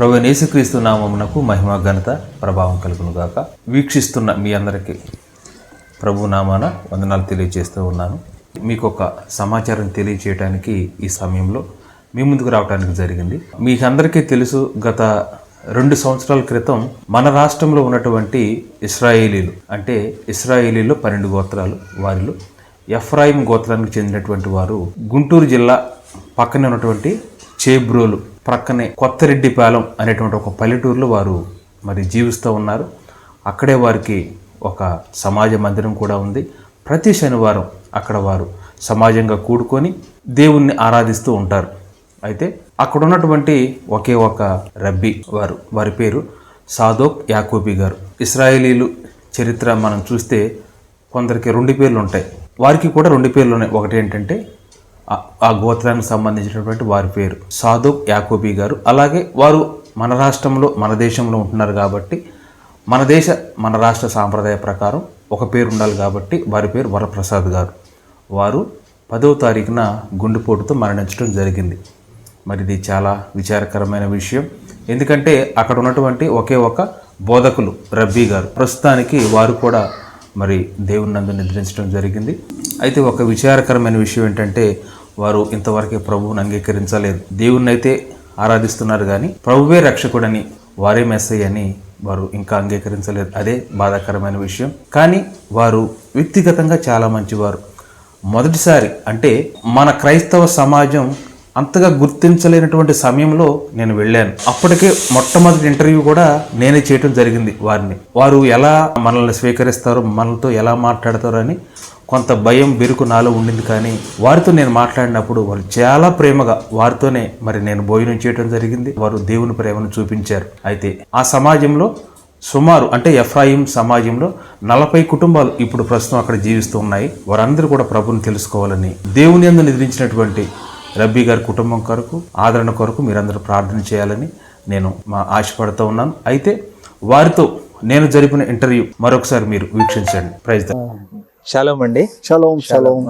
ప్రభు నేసుక్రీస్తు నామమునకు మహిమ ఘనత ప్రభావం కలుగునుగాక వీక్షిస్తున్న మీ అందరికీ ప్రభు నామాన వందనాలు తెలియజేస్తూ ఉన్నాను. మీకు ఒక సమాచారం తెలియచేయడానికి ఈ సమయంలో మీ ముందుకు రావడానికి జరిగింది. మీకు అందరికీ తెలుసు గత రెండు సంవత్సరాల క్రితం మన రాష్ట్రంలో ఉన్నటువంటి ఇస్రాయేలీలు అంటే ఇస్రాయేలీలో పన్నెండు గోత్రాలు వారిలో ఎఫ్రాయిం గోత్రానికి చెందినటువంటి వారు గుంటూరు జిల్లా పక్కనే ఉన్నటువంటి చేబ్రోలు ప్రక్కనే కొత్తరెడ్డిపాలెం అనేటువంటి ఒక పల్లెటూరులో వారు మరి జీవిస్తూ ఉన్నారు. అక్కడే వారికి ఒక సమాజ మందిరం కూడా ఉంది. ప్రతి శనివారం అక్కడ వారు సమాజంగా కూడుకొని దేవుణ్ణి ఆరాధిస్తూ ఉంటారు. అయితే అక్కడ ఉన్నటువంటి ఒకే ఒక రబ్బీ వారు వారి పేరు సాదోక్ యాకోబీ గారు. ఇస్రాయేలీలు చరిత్ర మనం చూస్తే కొందరికి రెండు పేర్లు ఉంటాయి వారికి కూడా రెండు పేర్లు ఉన్నాయి ఒకటి ఏంటంటే ఆ- గోత్రానికి సంబంధించినటువంటి వారి పేరు. సాదోక్ యాకోబీ గారు. అలాగే వారు మన రాష్ట్రంలో మన దేశంలో ఉంటున్నారు కాబట్టి మన దేశ మన రాష్ట్ర సాంప్రదాయ ప్రకారం ఒక పేరు ఉండాలి కాబట్టి వారి పేరు వరప్రసాద్ గారు. వారు పదవ తారీఖున గుండెపోటుతో మరణించడం జరిగింది. మరి ఇది చాలా విచారకరమైన విషయం. ఎందుకంటే అక్కడ ఉన్నటువంటి ఒకే ఒక బోధకులు రబ్బీ గారు. ప్రస్తుతానికి వారు కూడా మరి దేవుని నందు నిద్రించడం జరిగింది. అయితే ఒక విచారకరమైన విషయం ఏంటంటే వారు ఇంతవరకే ప్రభువుని అంగీకరించలేదు. దేవుణ్ణి అయితే ఆరాధిస్తున్నారు కానీ ప్రభువే రక్షకుడని వారే మెస్సయ్య అని వారు ఇంకా అంగీకరించలేదు. అదే బాధాకరమైన విషయం. కానీ వారు వ్యక్తిగతంగా చాలా మంచివారు. మొదటిసారి అంటే మన క్రైస్తవ సమాజం అంతగా గుర్తించలేనటువంటి సమయంలో నేను వెళ్ళాను. అప్పటికే మొట్టమొదటి ఇంటర్వ్యూ కూడా నేనే చేయటం జరిగింది వారిని. వారు ఎలా మనల్ని స్వీకరిస్తారు మనతో ఎలా మాట్లాడతారు అని కొంత భయం బెరుకు నాలో ఉండింది కానీ వారితో నేను మాట్లాడినప్పుడు వాళ్ళు చాలా ప్రేమగా వారితోనే మరి నేను భోజనం చేయడం జరిగింది. వారు దేవుని ప్రేమను చూపించారు. అయితే ఆ సమాజంలో సుమారు అంటే ఎఫ్రాయిం సమాజంలో నలభై కుటుంబాలు ఇప్పుడు ప్రస్తుతం అక్కడ జీవిస్తూ ఉన్నాయి. వారందరూ కూడా ప్రభుని తెలుసుకోవాలని దేవుని అందు నిద్రించినటువంటి రబ్బీ గారి కుటుంబం కొరకు ఆదరణ కొరకు మీరందరూ ప్రార్థన చేయాలని నేను మా ఆశపడుతూ ఉన్నాను. అయితే వారితో నేను జరిపిన ఇంటర్వ్యూ మరొకసారి మీరు వీక్షించండి. ప్రైజ్ ద- షలోం అండి షలోం షలోం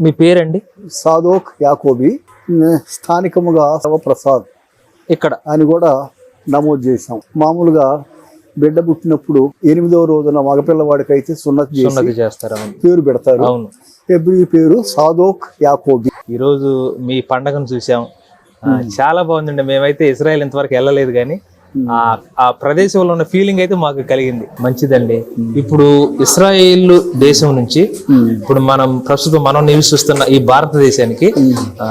మీ పేరండి? సాదోక్ యాకోబి స్థానికముగా ప్రసాద్ ఇక్కడ. అని కూడా నమోదు చేశాం. మామూలుగా బిడ్డ పుట్టినప్పుడు ఎనిమిదవ రోజున మగపిల్లవాడికి అయితే సున్నతి చేసి ఉన్నది చేస్తారు పేరు పెడతారు. అవును. ఎబ్రి పేరు సాదోక్ యాకోబి. ఈరోజు మీ పండగను చూసాం చాలా బాగుందండి. మేమైతే ఇజ్రాయెల్ ఇంతవరకు వెళ్ళలేదు కానీ ఆ ఆ ప్రదేశంలో ఉన్న ఫీలింగ్ అయితే మాకు కలిగింది. మంచిదండి. ఇప్పుడు ఇస్రాయేల్ దేశం నుంచి ఇప్పుడు మనం ప్రస్తుతం మనం నివసిస్తున్న ఈ భారతదేశానికి ఆ,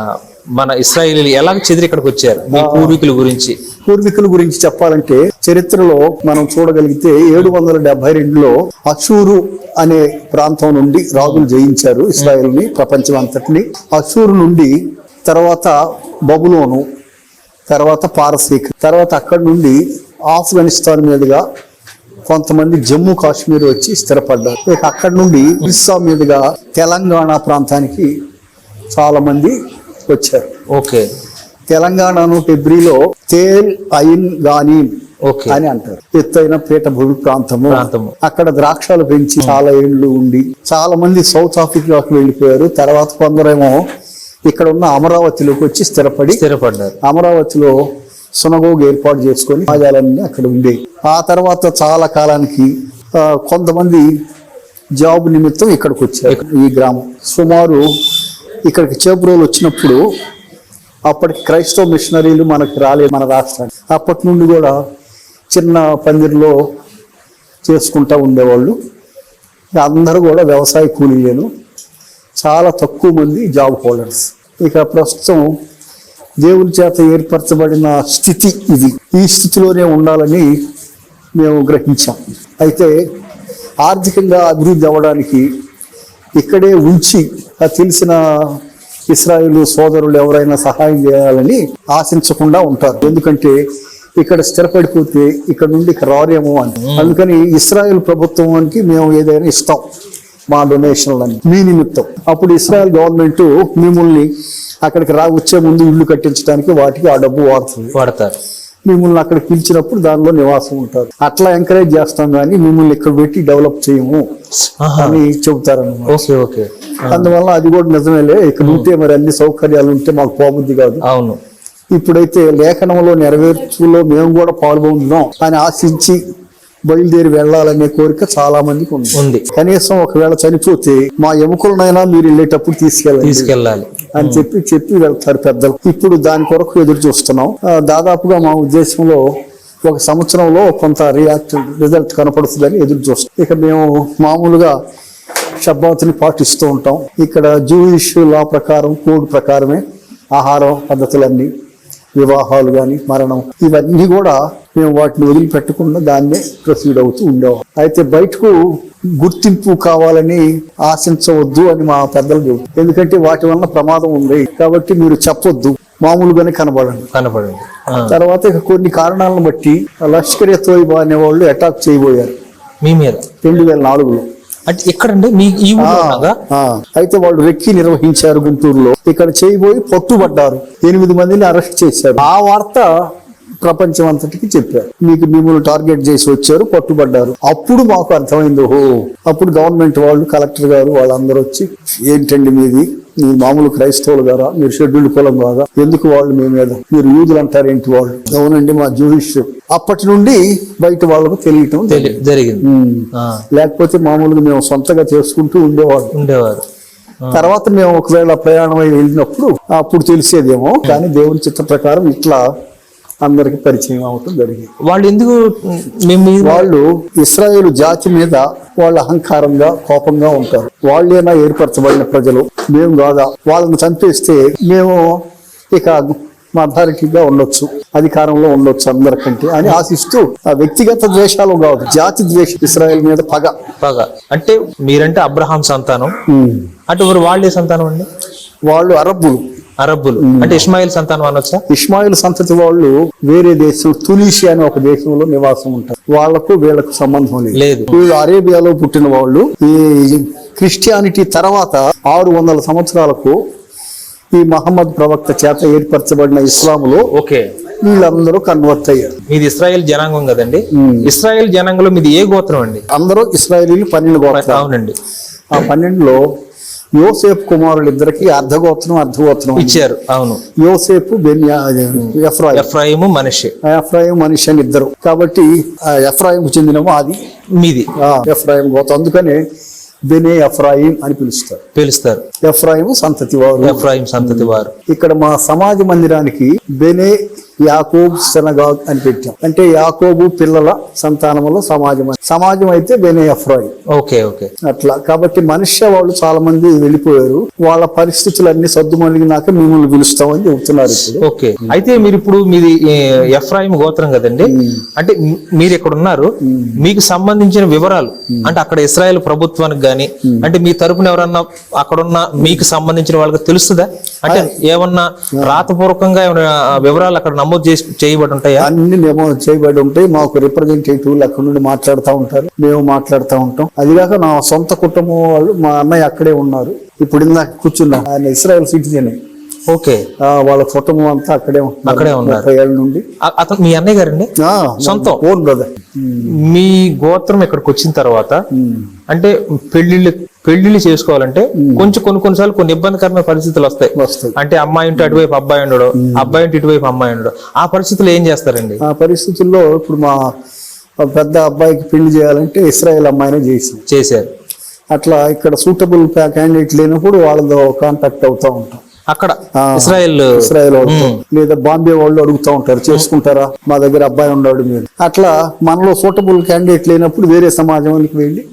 మన ఇస్రాయేలీలు ఎలా చెదిరి ఇక్కడికి వచ్చారు? మీ పూర్వీకుల గురించి. పూర్వీకుల గురించి చెప్పాలంటే చరిత్రలో మనం చూడగలిగితే ఏడు వందల డెబ్బై రెండులో అషూరు అనే ప్రాంతం నుండి రాజులు జయించారు ఇస్రాయేల్ని ప్రపంచం అంతటిని. అషూరు నుండి తర్వాత బబులోను తర్వాత పారసీక్. తర్వాత అక్కడి నుండి ఆఫ్ఘనిస్తాన్ మీదుగా కొంతమంది జమ్మూ కాశ్మీర్ వచ్చి స్థిరపడ్డారు. ఇక అక్కడి నుండి ఒరిస్సా మీదుగా తెలంగాణ ప్రాంతానికి చాలా మంది వచ్చారు. ఓకే. తెలంగాణను హెబ్రిలో తేల్ అయిన్ గానీ ఓకే. అని అంటారు. ఎత్తైన పీఠభూమి ప్రాంతము. ప్రాంతము. అక్కడ ద్రాక్షలు పెంచి చాలా ఏళ్ళు ఉండి చాలా మంది సౌత్ ఆఫ్రికాకు వెళ్ళిపోయారు. తర్వాత కొందరేమో ఇక్కడ ఉన్న అమరావతిలోకి వచ్చి స్థిరపడి స్థిరపడ్డారు. అమరావతిలో సునగోగు ఏర్పాటు చేసుకొని సమాజాలన్నీ అక్కడ ఉండేవి ఆ తర్వాత చాలా కాలానికి కొంతమంది జాబ్ నిమిత్తం ఇక్కడికి వచ్చారు. ఈ గ్రామం. సుమారు ఇక్కడికి చేపురోలు వచ్చినప్పుడు అప్పటికి క్రైస్తవ మిషనరీలు మనకి రాలేదు మన రాష్ట్రానికి. అప్పటి నుండి కూడా చిన్న పందిరిలో చేసుకుంటూ ఉండేవాళ్ళు. అందరూ కూడా వ్యవసాయ కూలీలేను చాలా తక్కువ మంది జాబ్ హోల్డర్స్. ఇక ప్రస్తుతం దేవుని చేత ఏర్పరచబడిన స్థితి ఇది. ఈ స్థితిలోనే ఉండాలని మేము గ్రహించాం. అయితే ఆర్థికంగా అభివృద్ధి అవ్వడానికి ఇక్కడే ఉంచి తెలిసిన ఇస్రాయిల్ సోదరులు ఎవరైనా సహాయం చేయాలని ఆశించకుండా ఉంటారు. ఎందుకంటే ఇక్కడ స్థిరపడిపోతే ఇక్కడ నుండి ఇక రారేమో అని. అందుకని ఇస్రాయల్ ప్రభుత్వానికి మేము ఏదైనా ఇస్తాం. మా డొనేషన్లని మీ నిమిత్తం. అప్పుడు ఇస్రాయల్ గవర్నమెంట్ మిమ్మల్ని అక్కడికి రా వచ్చే ముందు ఇల్లు కట్టించడానికి వాటికి ఆ డబ్బు వాడుతుంది. వాడతారు. మిమ్మల్ని అక్కడ పిలిచినప్పుడు దానిలో నివాసం ఉంటారు. అట్లా ఎంకరేజ్ చేస్తాం కానీ మిమ్మల్ని ఇక్కడ పెట్టి డెవలప్ చేయము. అని చెబుతారన్నమాట. Okay okay. అందువల్ల అది కూడా నిజమేలే. ఇక్కడ ఉంటే మరి అన్ని సౌకర్యాలు ఉంటే మాకు పోబుద్ది కాదు. అవును. ఇప్పుడైతే లేఖనంలో నెరవేర్చులో మేము కూడా పాల్గొంటున్నాం. అని ఆశించి బయలుదేరి వెళ్ళాలనే కోరిక చాలా మందికి ఉంది. ఉంది. కనీసం ఒకవేళ చనిపోతే మా ఎముకలనైనా మీరు వెళ్ళేటప్పుడు తీసుకెళ్ళండి. తీసుకెళ్ళాలి. అని చెప్పి చెప్పి వెళ్తారు పెద్దలు. ఇప్పుడు దాని కొరకు ఎదురు చూస్తున్నాం. దాదాపుగా మా ఉద్దేశంలో ఒక సంవత్సరంలో కొంత రియాక్ట్ రిజల్ట్ కనపడుతుందని ఎదురు చూస్తాం ఇక మేము మామూలుగా షబ్బాతుని పాటిస్తూ ఉంటాం. ఇక్కడ జూయిష్ లా ప్రకారం కోడ్ ప్రకారమే ఆహారం పద్ధతులన్నీ వివాహాలు కానీ మరణం ఇవన్నీ కూడా మేము వాటిని వదిలిపెట్టకుండా దాన్నే ప్రొసీడ్ అవుతూ ఉండేవాం అయితే బయటకు గుర్తింపు కావాలని ఆశించవద్దు అని మా పెద్దలు చెబుతారు. ఎందుకంటే వాటి వల్ల ప్రమాదం ఉంది. కాబట్టి మీరు చెప్పొద్దు. మామూలుగానే కనబడండి. కనపడండి ఆ. తర్వాత ఇక కొన్ని కారణాలను బట్టి లష్కర్ ఎ తోయిబా అనే వాళ్ళు అటాక్ చేయబోయారు. మీ మీద? రెండు వేల నాలుగులో. అంటే ఎక్కడండి? మీ ఈ అయితే వాళ్ళు రెక్కి నిర్వహించారు గుంటూరులో. ఇక్కడ చేయబోయి పట్టుబడ్డారు. ఎనిమిది మందిని అరెస్ట్ చేశారు. ఆ వార్త ప్రపంచం అంతటికి చెప్పారు. మీకు మిమ్మల్ని టార్గెట్ చేసి వచ్చారు పట్టుబడ్డారు. అప్పుడు మాకు అర్థమైంది ఓహో అప్పుడు గవర్నమెంట్ వాళ్ళు కలెక్టర్ గారు వాళ్ళందరూ వచ్చి ఏంటండి మీది? మీరు మామూలు క్రైస్తవులు గారా? మీరు షెడ్యూల్డ్ కులం కాదా? ఎందుకు వాళ్ళు మీ మీద? మీరు యూదులు అంటారు ఏంటి వాళ్ళు? అవునండి మా జూయిష్ అప్పటి నుండి బయట వాళ్ళకు తెలియటం తెలి- జరిగింది. లేకపోతే మామూలుగా మేము సొంతగా చేసుకుంటూ ఉండేవాళ్ళం. ఉండేవారు. తర్వాత మేము ఒకవేళ ప్రయాణం అయి వెళ్ళినప్పుడు అప్పుడు తెలిసేదేమో కానీ దేవుని చిత్త ప్రకారం ఇట్లా అందరికి పరిచయం అవటం జరిగింది. వాళ్ళు ఎందుకు మేము వాళ్ళు ఇస్రాయేల్ జాతి మీద వాళ్ళ అహంకారంగా కోపంగా ఉంటారు. వాళ్ళేనా ఏర్పరచబడిన ప్రజలు? మేము కాదా? వాళ్ళని చంపేస్తే మేము ఇక మా అథారిటీగా ఉండొచ్చు అధికారంలో ఉండొచ్చు అందరికంటే అని ఆశిస్తూ ఆ వ్యక్తిగత ద్వేషాలు కాదు జాతి ద్వేషం ఇస్రాయేల్ మీద పగ. బాగా అంటే మీరంటే అబ్రహాం సంతానం. అంటే వాళ్ళే సంతానం అండి? వాళ్ళు అరబ్బులు. అరబ్బులు. అంటే ఇస్మాయిల్ సంతానం అనొచ్చా? ఇస్మాయిల్ సంతతి వాళ్ళు వేరే దేశం తునీషియా అనే ఒక దేశంలో నివాసం ఉంటారు. వాళ్ళకు వీళ్ళకు సంబంధం లేదు. వీళ్ళు అరేబియాలో పుట్టిన వాళ్ళు ఈ క్రిస్టియానిటీ తర్వాత ఆరు వందల సంవత్సరాలకు ఈ మహమ్మద్ ప్రవక్త చేత ఏర్పరచబడిన ఇస్లాంలో ఓకే. వీళ్ళందరూ కన్వర్ట్ అయ్యారు. మీది ఇస్రాయేల్ జనాంగం కదండి. ఇస్రాయేల్ జనాంగంలో మీది ఏ గోత్రం అండి? అందరూ ఇస్రాయేలీలు పన్నెండు గోత్రాలు. అవునండి. ఆ పన్నెండులో యోసేపు కుమారులు ఇద్దరికి అర్ధగోత్రం అర్ధగోత్రం. ఇచ్చారు. అవును. యోసేపు ఎఫ్రాయిం. మనిషి ఎఫ్రాయిం మనిషి అని ఇద్దరు. కాబట్టి ఆ ఎఫ్రాయింకు చెందినమో అది? మీది. ఎఫ్రాయిం గోత్రం. అందుకనే బెనే ఎఫ్రాయిం అని పిలుస్తారు. పిలుస్తారు. ఎఫ్రాయిం సంతతి వారు ఎఫ్రాయిం సంతతి వారు ఇక్కడ మా సమాజ మందిరానికి బెనే యాకోబ్ సెనగాగ్ అని పెట్టాం. అంటే యాకోబు పిల్లల సంతానములో సమాజం. సమాజం అయితే బెనే ఎఫ్రాయిం. Okay okay. అట్లా. కాబట్టి మనుష్య వాళ్ళు చాలా మంది వెళ్ళిపోయారు. వాళ్ళ పరిస్థితులన్నీ సర్దుమణిగినాక మిమ్మల్ని పిలుస్తామని చెబుతున్నారు ఇప్పుడు. ఓకే. అయితే మీరు ఇప్పుడు మీది ఎఫ్రాయిం గోత్రం కదండి? అంటే మీరు ఇక్కడ ఉన్నారు మీకు సంబంధించిన వివరాలు. అంటే అక్కడ ఇస్రాయేల్ ప్రభుత్వానికి గాని అంటే మీ తరపున ఎవరన్నా అక్కడ ఉన్న మీకు సంబంధించిన వాళ్ళకి తెలుస్తుందా? అంటే ఏమన్నా రాతపూర్వకంగా ఏమైనా వివరాలు అక్కడ నమోదు చేసి చేయబడి ఉంటాయా? అన్ని నమోదు చేయబడి ఉంటాయి. మాకు రిప్రజెంటేటివ్లు అక్కడ నుండి మాట్లాడుతూ ఉంటారు. మేము మాట్లాడుతూ ఉంటాం. అదిగాక నా సొంత కుటుంబం వాళ్ళు మా అన్నయ్య అక్కడే ఉన్నారు. ఇప్పుడు ఇందాక కూర్చున్నాం. ఆయన ఇస్రాయల్ సిటిజన్ ఓకే. వాళ్ళ కుటుంబం అంతా అక్కడే అక్కడే ఉన్నారు. ఏళ్ళ నుండి. అతను మీ అన్నయ్య గారండి? సొంతం. ఓన్ బ్రదర్ మీ గోత్రం ఇక్కడికి వచ్చిన తర్వాత అంటే పెళ్ళిళ్ళు పెళ్ళిళ్ళు చేసుకోవాలంటే కొంచెం కొన్ని కొన్నిసార్లు కొన్ని ఇబ్బందికరమైన పరిస్థితులు వస్తాయి. వస్తాయి. అంటే అమ్మాయి ఉంటే అటువైపు అబ్బాయి ఉండడు అబ్బాయి ఉంటే ఇటువైపు అమ్మాయి ఉండడు. ఆ పరిస్థితుల్లో ఏం చేస్తారండి? ఆ పరిస్థితుల్లో ఇప్పుడు మా పెద్ద అబ్బాయికి పెళ్ళి చేయాలంటే ఇస్రాయల్ అమ్మాయినే చేసాం చేశారు. అట్లా ఇక్కడ సూటబుల్ క్యాండిడేట్ లేనప్పుడు వాళ్ళతో కాంటాక్ట్ అవుతా ఉంటాం. అక్కడ. ఇస్రాయెల్ ఇస్రాయల్ లేదా బాంబే వాళ్ళు అడుగుతా ఉంటారు చేసుకుంటారా? మా దగ్గర అబ్బాయి ఉన్నాడు మీరు. అట్లా మనలో సూటబుల్ క్యాండిడేట్ లేనప్పుడు వేరే సమాజానికి వెళ్ళి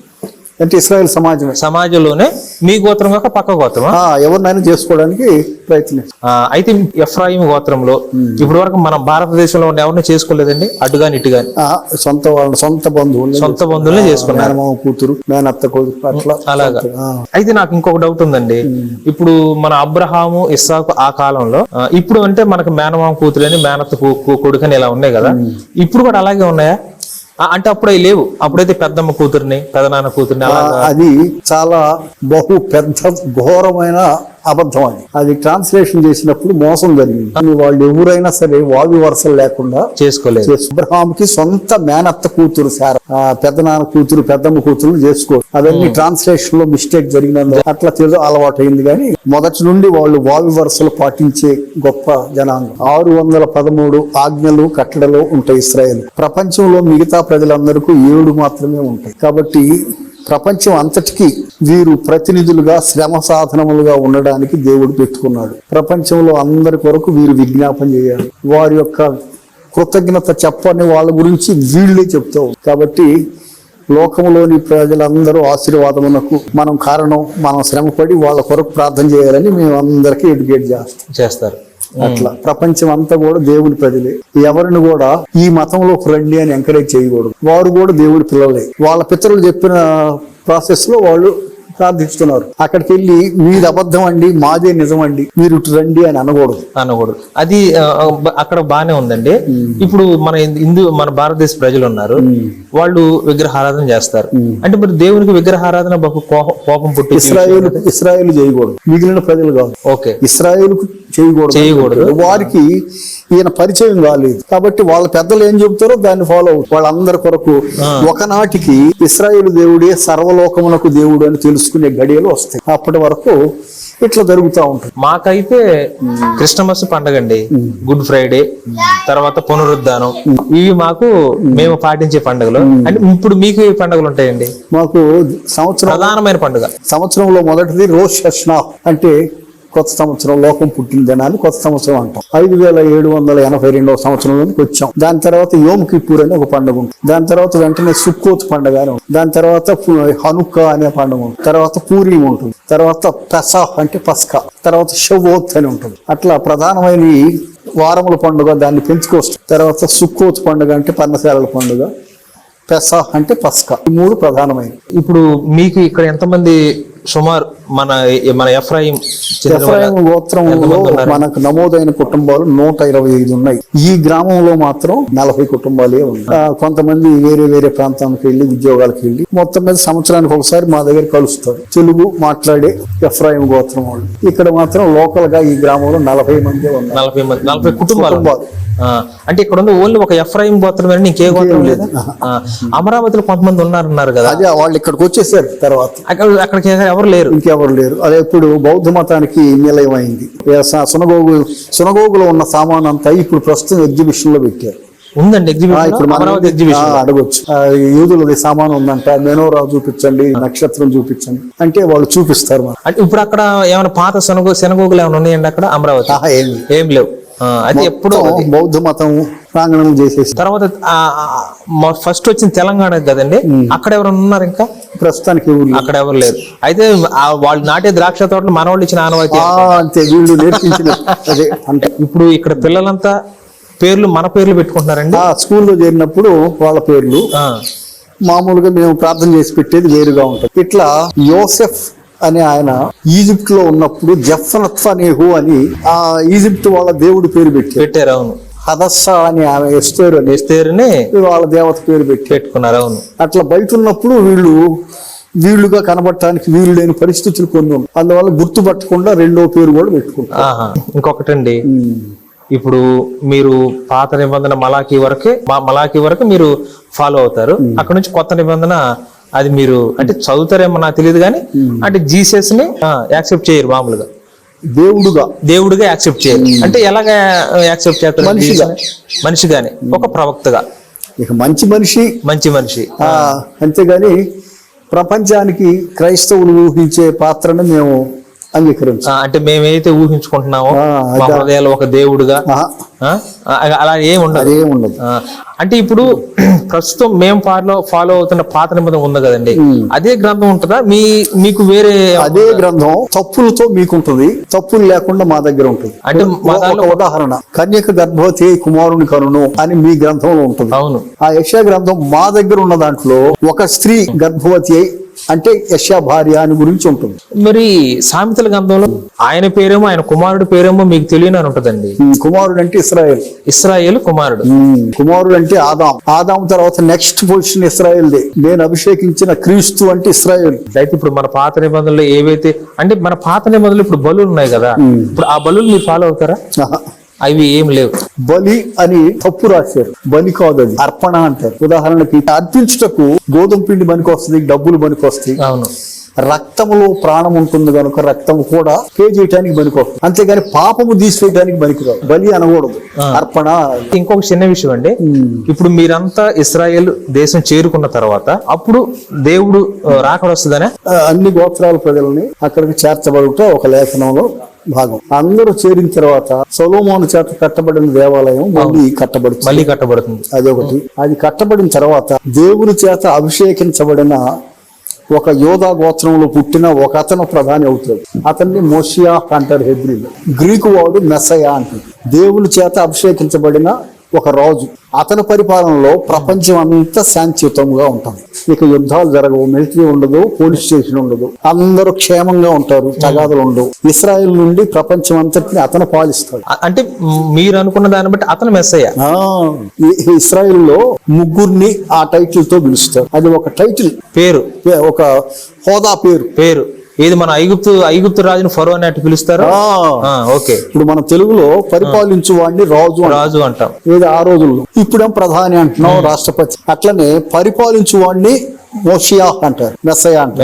అంటే ఇస్రాయల్ సమాజమే. సమాజంలోనే మీ గోత్రం కాక పక్క గోత్రమా? ఆ, ఎవరినైనా చేసుకోవడానికి ప్రయత్నిస్తాం ఆ, అయితే ఎఫ్రాయిం గోత్రంలో ఇప్పటి వరకు మనం భారతదేశంలో ఉన్న ఎవరిని చేసుకోలేదండి? అటుగాని ఇటుగాని సొంత వాళ్ళ సొంత బంధువులు సొంత బంధువులే చేసుకున్నారు కూతురు మేనత్త కొడుకు అట్లా అలాగా. అయితే నాకు ఇంకొక డౌట్ ఉందండి. ఇప్పుడు మన అబ్రహాము ఇస్సాకు ఆ కాలంలో ఇప్పుడు అంటే మనకు మేనమామ కూతురని మేనత్త కూ- కూ- కొడుకని ఇలా ఉన్నాయి కదా. ఇప్పుడు కూడా అలాగే ఉన్నాయా? అంటే అప్పుడు అవి లేవు. అప్పుడైతే పెద్దమ్మ కూతుర్ని పెదనాన్న కూతుర్ని అది చాలా బహు పెద్ద ఘోరమైన అబద్ధం అది. అది ట్రాన్స్లేషన్ చేసినప్పుడు మోసం జరిగింది. కానీ వాళ్ళు ఎవరైనా సరే వావి వరుసలు లేకుండా చేసుకోలేదు. చేసు- అబ్రహాంకి సొంత మేనత్త కూతురు సార. పెద్ద నాన్న కూతురు పెద్దమ్మ కూతురు చేసుకో అవన్నీ ట్రాన్స్లేషన్లో మిస్టేక్ జరిగినందు అట్లా తెలుగు అలవాటు అయింది కానీ మొదటి నుండి వాళ్ళు వావి వరుసలు పాటించే గొప్ప జనాంగం. ఆరు వందల పదమూడు ఆజ్ఞలు కట్టడలు ఉంటాయి ఇస్రాయేల్. ప్రపంచంలో మిగతా ప్రజలందరికీ ఏడు మాత్రమే ఉంటాయి. కాబట్టి ప్రపంచం అంతటికీ వీరు ప్రతినిధులుగా శ్రమ సాధనములుగా ఉండడానికి దేవుడు పెట్టుకున్నాడు. ప్రపంచంలో అందరి కొరకు వీరు విజ్ఞాపన చేయాలి. వారి యొక్క కృతజ్ఞత చెప్పని వాళ్ళ గురించి వీళ్ళే చెప్తావు కాబట్టి లోకంలోని ప్రజలందరూ ఆశీర్వాదమునకు మనం కారణం మనం శ్రమపడి వాళ్ళ కొరకు ప్రార్థన చేయాలని మేము అందరికీ ఎడ్యుకేట్ చేస్తాం. చేస్తారు. అట్లా. ప్రపంచం అంతా కూడా దేవుడి ప్రజలే. ఎవరిని కూడా ఈ మతంలోకి రండి అని ఎంకరేజ్ చేయకూడదు. వారు కూడా దేవుడి పిల్లలే. వాళ్ళ పితరులు చెప్పిన ప్రాసెస్లో వాళ్ళు ప్రార్థిస్తున్నారు. అక్కడికి వెళ్ళి మీది అబద్ధం అండి మాదే నిజం అండి మీరు రండి అని అనకూడదు. అనకూడదు. అది అక్కడ బానే ఉందండి. ఇప్పుడు మన హిందూ మన భారతదేశ ప్రజలు ఉన్నారు వాళ్ళు విగ్రహారాధన చేస్తారు. అంటే మరి దేవునికి విగ్రహారాధన కోపం- కోపం పుట్టి ఇస్రాయేల్ ఇస్రాయేల్ చేయకూడదు. మిగిలిన ప్రజలు కాదు. ఓకే. ఇస్రాయేల్ చేయకూడదు. చేయకూడదు. వారికి ఈయన పరిచయం కాలేదు. కాబట్టి వాళ్ళ పెద్దలు ఏం చెబుతారో దాన్ని ఫాలో అవుతారు. వాళ్ళందరి కొరకు ఒకనాటికి ఇస్రాయేల్ దేవుడే సర్వలోకమునకు దేవుడు అని తెలుసుకునే గడియలు వస్తాయి. అప్పటి వరకు ఇట్లా జరుగుతూ ఉంటుంది. మాకైతే క్రిస్టమస్ పండగ అండి గుడ్ ఫ్రైడే తర్వాత పునరుద్ధానం. ఇవి మాకు మేము పాటించే పండుగలు. అంటే ఇప్పుడు మీకు ఏ పండుగలు ఉంటాయండి? మాకు సంవత్సరం ప్రధానమైన పండుగ. సంవత్సరంలో మొదటిది హష్నా అంటే కొత్త సంవత్సరం లోకం పుట్టిన దినాన్ని కొత్త సంవత్సరం అంటాం. ఐదు వేల ఏడు వందల ఎనభై రెండవ సంవత్సరంలోకి వచ్చాం. దాని తర్వాత యోమ్ కిప్పూర్ అనే ఒక పండుగ ఉంటుంది. దాని తర్వాత వెంటనే సుక్కోత్ పండుగ అని దాని తర్వాత హనుక్క అనే పండుగ ఉంటుంది. తర్వాత పూరీ ఉంటుంది. తర్వాత పెసాహ్ అంటే పస్కా. తర్వాత షవోత్ అని ఉంటుంది. అట్లా ప్రధానమైన వారముల పండుగ దాన్ని పెంచుకోవచ్చు. తర్వాత సుక్కోత్ పండుగ అంటే పన్నశాలల పండుగ. పెసాహ్ అంటే పస్కా. ఈ మూడు ప్రధానమైనవి. ఇప్పుడు మీకు ఇక్కడ ఎంతమంది సుమారు మన మన ఎఫ్రాయిం ఎఫ్రాయిం గోత్రంలో? మనకు నమోదైన కుటుంబాలు నూట ఇరవై ఐదు ఉన్నాయి. ఈ గ్రామంలో మాత్రం నలభై కుటుంబాలే ఉన్నాయి. కొంతమంది వేరే వేరే ప్రాంతానికి వెళ్ళి ఉద్యోగాలకు వెళ్ళి మొత్తం మీద సంవత్సరానికి ఒకసారి మా దగ్గర కలుస్తారు. తెలుగు మాట్లాడే ఎఫ్రాయిం గోత్రం వాళ్ళు. ఇక్కడ మాత్రం లోకల్గా ఈ గ్రామంలో నలభై మంది ఉన్నారు. నలభై మంది నలభై కుటుంబాలు. అంటే ఇక్కడ ఉంది ఓన్లీ ఒక ఎఫ్రాయిం గోత్రం ఇంకే గోత్రం లేదు. అమరావతిలో కొంతమంది ఉన్నారన్నారు కదా. అదే వాళ్ళు ఇక్కడికి వచ్చేసారు తర్వాత. అక్కడ అక్కడికి ఎవరు లేరు. ఇంకెవరు లేరు. అదే ఇప్పుడు బౌద్ధ మతానికి నిలయమైంది. సునగోగు సునగోగులో ఉన్న సామాన్ అంతా ఇప్పుడు ప్రస్తుతం ఎగ్జిబిషన్లో పెట్టారు. ఉందండి ఎగ్జిబిషన్ అడగొచ్చు. యూదులది సామాను ఉందంట మెనోరా చూపించండి నక్షత్రం చూపించండి. అంటే వాళ్ళు చూపిస్తారు అంటే ఇప్పుడు అక్కడ ఏమైనా పాత శనగో శనగోగులు ఏమైనా ఉన్నాయండి అక్కడ? అమరావతి. ఏం లేవు. అది ఎప్పుడు బౌద్ధ మతం ప్రాంగణం చేసేసి. తర్వాత ఫస్ట్ వచ్చిన తెలంగాణ కదండి. అక్కడ ఎవరైనా ఉన్నారు ఇంకా? ప్రస్తుతానికి అక్కడ ఎవరు లేరు. అయితే వాళ్ళు నాటే ద్రాక్ష తోటలు మనవాళ్ళు ఇచ్చిన ఆనవాయితీ ఆ, అంతే వీళ్ళు నేర్పించిన అదే అంటే ఇప్పుడు ఇక్కడ పిల్లలంతా పేర్లు మన పేర్లు పెట్టుకుంటున్నారండి. ఆ స్కూల్లో చేరినప్పుడు వాళ్ళ పేర్లు. మామూలుగా మేము ప్రార్థన చేసి పెట్టేది వేరుగా ఉంటుంది. ఇట్లా యోసెఫ్ అనే ఆయన ఈజిప్ట్లో ఉన్నప్పుడు నేహు అని ఆ ఈజిప్ట్ వాళ్ళ దేవుడి పేరు పెట్టారు. పెట్టారు అవును. హదస్సా అని ఆమె ఎస్తేరు అని. ఎస్తేరుని వాళ్ళ దేవత పేరు పెట్టారు. పెట్టుకున్నారు అవును. అట్లా బయట ఉన్నప్పుడు వీళ్ళు వీళ్ళుగా కనబడటానికి వీలు లేని పరిస్థితులు కొన్ని ఉన్నాయి. అందువల్ల గుర్తుపట్టకుండా రెండో పేరు కూడా పెట్టుకుంటారు. ఇంకొకటండి. ఇప్పుడు మీరు పాత నిబంధన మలాఖీ వరకే మా మలాఖీ వరకు మీరు ఫాలో అవుతారు. అక్కడ నుంచి కొత్త నిబంధన అది మీరు అంటే చదువుతారేమో నాకు తెలియదు కానీ అంటే జీసస్ని యాక్సెప్ట్ చేయరు మామూలుగా. దేవుడుగా. దేవుడిగా యాక్సెప్ట్ చేయరు. అంటే ఎలాగ యాక్సెప్ట్ చేస్తారు మనిషిగా. మనిషిగానే ఒక ప్రవక్తగా. ఇక మంచి మనిషి మంచి మనిషి. అంతేగాని ప్రపంచానికి క్రైస్తవులు ఊహించే పాత్రను మేము అంగీకరించాం. అంటే మేమైతే ఊహించుకుంటున్నామో ఒక దేవుడుగా. అలా ఏం ఉండదు. అదేం ఉండదు. అంటే ఇప్పుడు ప్రస్తుతం మేము ఫాలో ఫాలో అవుతున్న పాత నిబంధన ఉంది కదండి. అదే గ్రంథం ఉంటుందా? మీ మీకు వేరే అదే గ్రంథం తప్పులతో మీకుంటుంది. తప్పులు లేకుండా మా దగ్గర ఉంటుంది. అంటే మా ఒక ఉదాహరణ. కన్యక గర్భవతి కుమారుని కరును అని మీ గ్రంథంలో ఉంటుంది. అవును. ఆ యశా గ్రంథం మా దగ్గర ఉన్న దాంట్లో ఒక స్త్రీ గర్భవతి అయి అంటే యశా భార్య అని గురించి ఉంటుంది. మరి సామెతల గ్రంథంలో ఆయన పేరేమో ఆయన కుమారుడి పేరేమో మీకు తెలియని అని ఉంటదండి. కుమారుడు అంటే ఇస్రాయేల్. ఇస్రాయేల్ కుమారుడు. కుమారుడు అంటే ఆదాం. ఆదాం తర్వాత నెక్స్ట్ పొజిషన్ ఇస్రాయేల్దే. నేను అభిషేకించిన క్రీస్తు అంటే ఇస్రాయేల్. అయితే ఇప్పుడు మన పాత నిబంధనలు ఏవైతే అంటే మన పాత నిబంధనలు ఇప్పుడు బలులు ఉన్నాయి కదా. ఇప్పుడు ఆ బలులు మీరు ఫాలో అవుతారా. అవి ఏం లేవు. బలి అని తప్పు రాశారు. బలి కాదు అది. అర్పణ అంటారు. ఉదాహరణకి అర్పించుటకు గోధుమ పిండి పనికి వస్తుంది డబ్బులు పనికి వస్తాయి. అవును. రక్తములో ప్రాణం ఉంటుంది కనుక రక్తం కూడా పే చేయడానికి పనికొస్తుంది అంతేగాని పాపము తీసివేయడానికి పనికిరాదు బలి అనకూడదు. అర్పణ. ఇంకొక చిన్న విషయం అండి. ఇప్పుడు మీరంతా ఇస్రాయేల్ దేశం చేరుకున్న తర్వాత అప్పుడు దేవుడు ఆ, రాకడ వస్తుందనే? ఆ, అన్ని గోత్రాల ప్రజల్ని అక్కడికి చేర్చబడుట ఒక లేఖనంలో భాగం. అందరూ చేరిన తర్వాత సొలోమోను చేత కట్టబడిన దేవాలయం మళ్ళీ కట్టబడుతుంది. మళ్ళీ కట్టబడుతుంది. అదొకటి. అది కట్టబడిన తర్వాత దేవుని చేత అభిషేకించబడిన ఒక యోధా గోత్రంలో పుట్టిన ఒక అతను ప్రధాని అవుతాడు. అతన్ని మోషియా అంటారు హెబ్రిల్. గ్రీకు వాడు మెస్సయా అంటారు. దేవుని చేత అభిషేకించబడిన ఒక రాజు. అతని పరిపాలనలో ప్రపంచం అంతా శాంతియుతంగా ఉంటుంది. ఇక యుద్ధాలు జరగవు మిలిటరీ ఉండదు పోలీస్ స్టేషన్ ఉండదు. అందరూ క్షేమంగా ఉంటారు తగాదులు ఉండవు. ఇస్రాయెల్ నుండి ప్రపంచం అంతటిని అతను పాలిస్తాడు. అంటే మీరు అనుకున్న దాన్ని బట్టి అతను మెస్సయ్య ఇస్రాయిల్లో ముగ్గురిని ఆ టైటిల్తో పిలుస్తారు. అది ఒక టైటిల్ పేరు? ఒక హోదా పేరు. పేరు? ఏది మన ఐగుప్తు ఐగుప్తు రాజుని ఫరో అని పిలుస్తారా? ఓకే. ఇప్పుడు మన తెలుగులో పరిపాలించు వాడిని రాజు. రాజు అంటాం. ఏది ఆ రోజుల్లో? ఇప్పుడేం ప్రధాని అంటున్నాం రాష్ట్రపతి? అట్లనే పరిపాలించు వాడిని మోషియా అంటారు మెస్సయ అంటారు.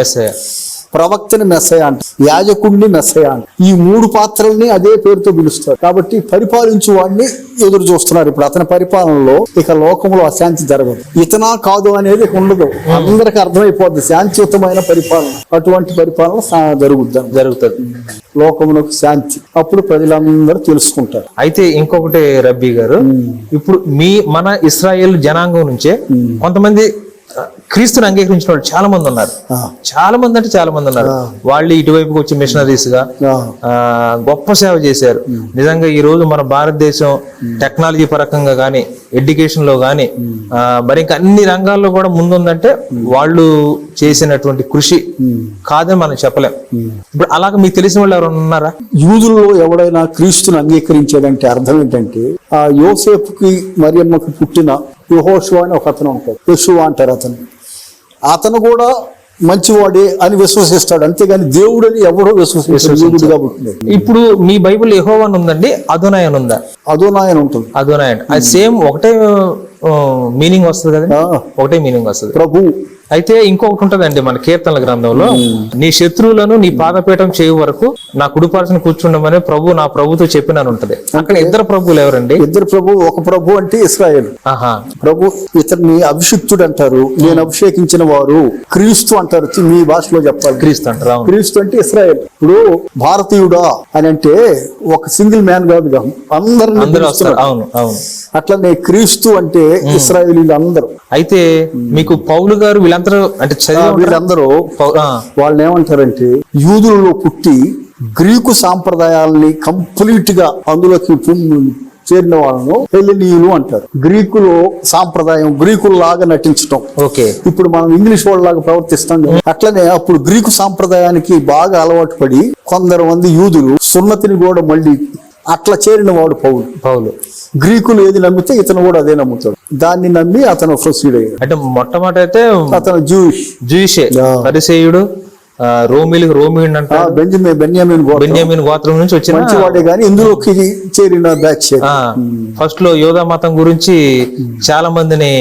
ప్రవక్తని మెస్సయ అంటారు యాజకుడిని మెస్సయ అంటారు ఈ మూడు పాత్రల్ని అదే పేరుతో పిలుస్తారు. కాబట్టి పరిపాలించు వాడిని ఎదురు చూస్తున్నారు ఇప్పుడు. అతని పరిపాలనలో ఇక లోకంలో అశాంతి జరగదు. ఇతనా కాదు అనేది ఉండదు. అందరికి అర్థమైపోద్ది. శాంతియుతమైన పరిపాలన. అటువంటి పరిపాలన జరుగుద్ది జరుగుతుంది. లోకమునకు శాంతి. అప్పుడు ప్రజలందరూ తెలుసుకుంటారు. అయితే ఇంకొకటి రబ్బీ గారు ఇప్పుడు మీ మన ఇస్రాయేల్ జనాంగం నుంచే కొంతమంది క్రీస్తుని అంగీకరించిన వాళ్ళు చాలా మంది ఉన్నారు. చాలా మంది అంటే చాలా మంది ఉన్నారు వాళ్ళు ఇటువైపుకి వచ్చి మిషనరీస్గా గొప్ప సేవ చేశారు. నిజంగా ఈ రోజు మన భారతదేశం టెక్నాలజీ పరకంగా కానీ ఎడ్యుకేషన్లో కానీ మరి ఇంకా అన్ని రంగాల్లో కూడా ముందుందంటే వాళ్ళు చేసినటువంటి కృషి కాదని మనం చెప్పలేం. ఇప్పుడు అలాగ మీకు తెలిసిన వాళ్ళు ఎవరు ఉన్నారా? యూదుల్లో ఎవడైనా క్రీస్తుని అంగీకరించేదంటే అర్థం ఏంటంటే ఆ యోసేపుకి మరియమ్మకి పుట్టిన యుహోషు అని ఒక అతను ఉంటాడు. యశువ అంటారు అతను. అతను కూడా మంచివాడే అని విశ్వసిస్తాడు. అంతేగాని దేవుడని ఎవడో విశ్వసిస్తాడు పుట్టినాడు ఇప్పుడు మీ బైబిల్ యెహోవా అని ఉందండి అదోనాయ్ అని ఉందా? అదోనాయన ఉంటుంది. అదోనాయ్ అండి అది సేమ్ ఒకటే మీనింగ్ వస్తుంది కదండి? ఆ, ఒకటే మీనింగ్ వస్తుంది. ప్రభు. అయితే ఇంకొకటి ఉంటదండి మన కీర్తనల గ్రంథంలో నీ శత్రువులను నీ పాదపీఠం చేయు వరకు నా కుడిపార్చిన కూర్చుండమని ప్రభు నా ప్రభుతో చెప్పినాను ఉంటది. అక్కడ ఇద్దరు ప్రభువులు ఎవరండి? ఇద్దరు ప్రభు ఒక ప్రభు అంటే ఇస్రాయేల్. ఆహా. ప్రభు ఇతన్ని అభిషిక్తుడు అంటారు నేను అభిషేకించిన వారు క్రీస్తు అంటారు మీ భాషలో చెప్పాలి. క్రీస్తు అంటారు క్రీస్తు అంటే ఇస్రాయేల్. ఇప్పుడు భారతీయుడా అని అంటే ఒక సింగిల్ మ్యాన్ అందరిని అందరూ అవును అవును. అట్లనే క్రీస్తు అంటే ఇస్రాయేలీలు అందరూ అయితే మీకు పౌలు గారు వీళ్ళందరూ అంటే? వీళ్ళందరూ వాళ్ళని ఏమంటారంటే యూదులలో పుట్టి గ్రీకు సాంప్రదాయాల్ని కంప్లీట్గా అందులోకి చేరిన వాళ్ళను హెలినీయులు అంటారు గ్రీకులో సాంప్రదాయం గ్రీకుల్లాగా నటించటం ఓకే ఇప్పుడు మనం ఇంగ్లీష్ వాళ్ళలాగా ప్రవర్తిస్తాం. అట్లనే అప్పుడు గ్రీకు సాంప్రదాయానికి బాగా అలవాటు పడి కొందరు మంది యూదులు సున్నతిని కూడా మళ్ళీ అట్లా చేరిన వాడు పౌలు. పౌలు. గ్రీకులు ఏది నమ్మితే ఇతను కూడా అదే నమ్ముతాడు. దాన్ని నమ్మి అతను ప్రొసీడ్ అయ్యాడు. అంటే మొట్టమొదటి అయితే అతను జూయిష్. జూయిషే ఆ. పరిసేయుడు ఆ, రోమిలికి రోమియుడు అంట. బెంజమిన్ బెన్యామిన్ గోత్రం. బెన్యామిన్ గోత్రం నుంచి వచ్చిన మంచివాడే కానీ ఇందులోకి చేరిన బ్యాచ్ ఫస్ట్లో యోధా మతం గురించి చాలా మందిని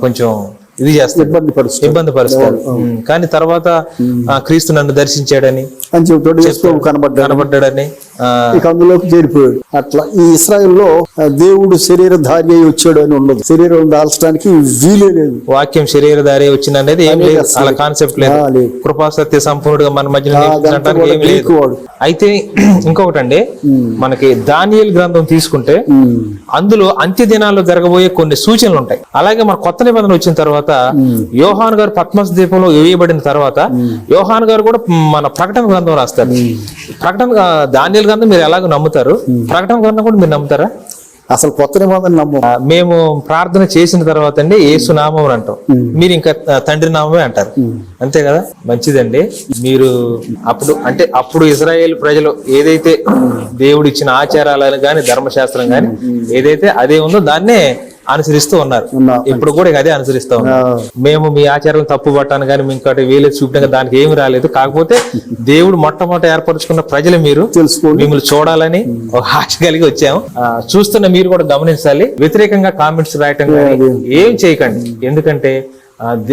కొంచెం ఇది చేస్తారు ఇబ్బంది ఇబ్బంది పరుస్తారు ఉమ్, కానీ తర్వాత క్రీస్తు నన్ను దర్శించాడని అని కనబడ్డాడు. కనబడ్డాడని ఇక అందులోకి చేరిపోయాడు. అట్లా ఈ ఇస్రాయల్లో దేవుడు శరీరధారి అయి వచ్చాడు అని ఉండదు. శరీరం దాల్చడానికి వీలే లేదు. వాక్యం శరీరధారి వచ్చింది అనేది ఏం లేదు. అలా కాన్సెప్ట్ లేదు. కృపా సత్య సంపూర్ణుడుగా మన కూడా ఏం లేదు. అయితే ఇంకొకటి అండి మనకి దానియేలు గ్రంథం తీసుకుంటే అందులో అంత్య దినాల్లో జరగబోయే కొన్ని సూచనలు ఉంటాయి. అలాగే మన కొత్త నిబంధన వచ్చిన తర్వాత యోహాన్ గారు పద్మస్ దీపంలో వేయబడిన తర్వాత యోహాన్ గారు కూడా మన ప్రకటన గ్రంథం రాస్తారు. ప్రకటన దానియల్ గ్రంథం మీరు ఎలాగో నమ్ముతారు? ప్రకటన గ్రంథం కూడా మీరు నమ్ముతారా? అసలు కొత్త నిబంధన నమ్మం మేము ప్రార్థన చేసిన తర్వాత అండి ఏసు నామం అని అంటాం మీరు ఇంకా తండ్రి నామమే అంటారు. అంతే కదా? మంచిదండి. మీరు అప్పుడు అంటే అప్పుడు ఇజ్రాయేల్ ప్రజలు ఏదైతే దేవుడు ఇచ్చిన ఆచారాలను గాని ధర్మశాస్త్రం గాని ఏదైతే అదే ఉందో దాన్నే అనుసరిస్తూ ఉన్నారు. ఉన్నా. ఇప్పుడు కూడా ఇక అదే అనుసరిస్తూ ఉన్నారు. మేము మీ ఆచారం తప్పు పట్టాను కానీ మేము ఇంకోటి వేలేదు చూపడం దానికి ఏమి రాలేదు. కాకపోతే దేవుడు మొట్టమొదట ఏర్పరచుకున్న ప్రజలు మీరు. మిమ్మల్ని చూడాలని ఒక ఆశ కలిగి వచ్చాము. చూస్తున్న మీరు కూడా గమనించాలి. వ్యతిరేకంగా కామెంట్స్ రాయటం కానీ ఏం చేయకండి. ఎందుకంటే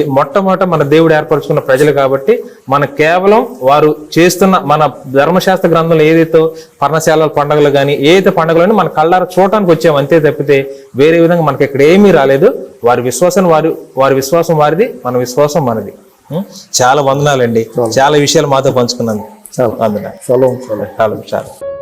మొట్టమొదట మన దేవుడు ఏర్పరచుకున్న ప్రజలు కాబట్టి మన కేవలం వారు చేస్తున్న మన ధర్మశాస్త్ర గ్రంథంలో ఏదైతే పర్ణశాలల పండుగలు కానీ ఏదైతే పండుగలను మన కళ్ళారా చూడటానికి వచ్చాము అంతే తప్పితే వేరే విధంగా మనకి ఇక్కడ ఏమీ రాలేదు. వారి విశ్వాసం వారి వారి విశ్వాసం వారిది మన విశ్వాసం మనది? చాలా వందనాలండి. చాలా. విషయాలు మాతో పంచుకున్నాను చాలా. చాలా చాలా.